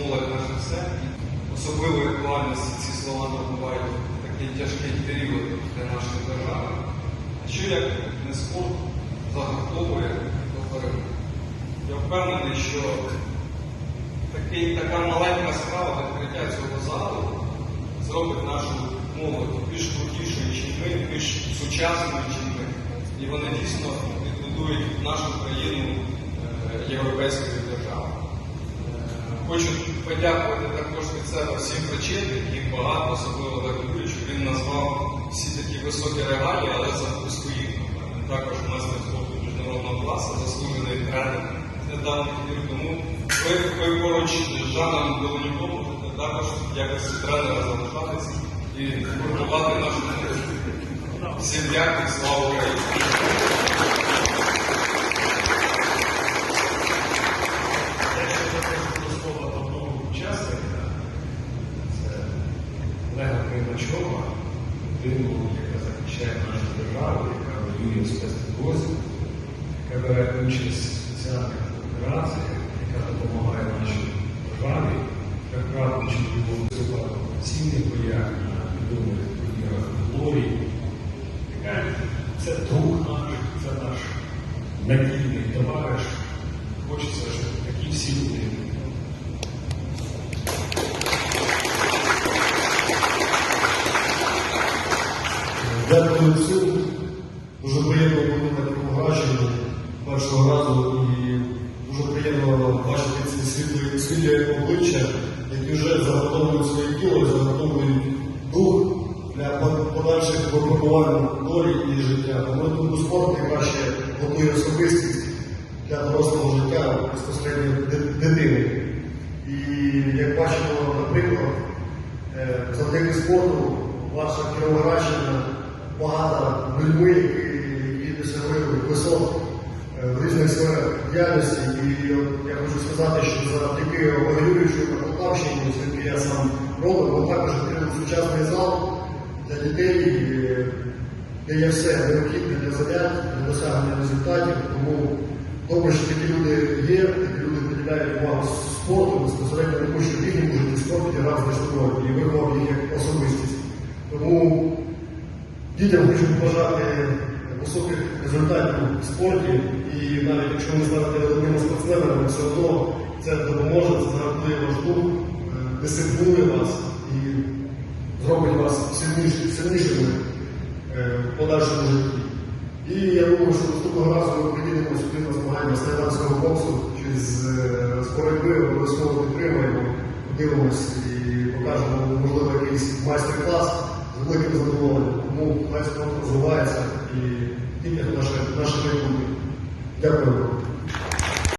молодь наше все. Особливої актуальності ці слова набувають такий тяжкий період для нашої держави. Що як не спорт загартовує до? Я впевнений, що такий, така маленька справа відкриття цього залу зробить нашу молодь більш крутішою, ніж ми, більш сучасною, ніж ми. І вони дійсно відбудують нашу країну е, європейською державою. Хочу подякувати також від себе всім причетним, їх багато, особливо Олегу Юрійовичу. Він назвав всі такі високі регалії, але за своїх. Також майстер спорту міжнародного класу, заслужений тренер недавно ефір. Тому ви, ви поруч з Жаном Белонюком можете також в якості тренера залишатися і гуртувати нашу. Всім дякую, слава Україні! Я ще запрошую до слова одного учасника. Це Кримачова, людину, яка захищає нашу державу, яка воює в яка бере участь в спеціальних операціях, яка допомагає нашій державі, яка крадучи його виступати в цінних боях на відомих турнірах Глорії, це друг наш, це наш надійний товариш. Хочеться, щоб такі всі були. Дякую всім. Дуже приємно бути на такому враженні першого разу і дуже приємно бачити ці світлі, світлі обличчя, які вже заготовують своє тіло, заготовують дух для подальших випробувань долі і життя. Тому спорт найкраще готує особистість для дорослого життя безпосередньо дитини. І як бачимо, наприклад, Е, Завдяки спорту ваша Кіровоградщина багата людьми, які, досягли висот е, в різних сферах діяльності. І я хочу сказати, що завдяки Юрійовичу на Полтавщині, оскільки я сам родом, ми також відкрили сучасний зал для дітей, е, де є все необхідне для занять, для досягнення результатів. Тому добре, що такі люди є, такі люди приділяють увагу спорту, безпосередньо тому, що їхні можуть спорті грати значну роль і виховав їх як особистість. Тому дітям хочу побажати високих результатів в спорті, і навіть якщо ви станете одними спортсменами, все одно це допоможе, це загартує ваш дух, дисциплінує вас і зробить вас сильнішими е, в подальшому житті. І я думаю, що наступного разу ми приїдемо сюди на змагання з тайландського боксу чи з, е, боротьби, обов'язково підтримаємо, подивимось і покажемо, можливо, якийсь майстер-клас з великим задоволенням. Тому хай спорт розвивається і тільки наше майбутнє. Дякую.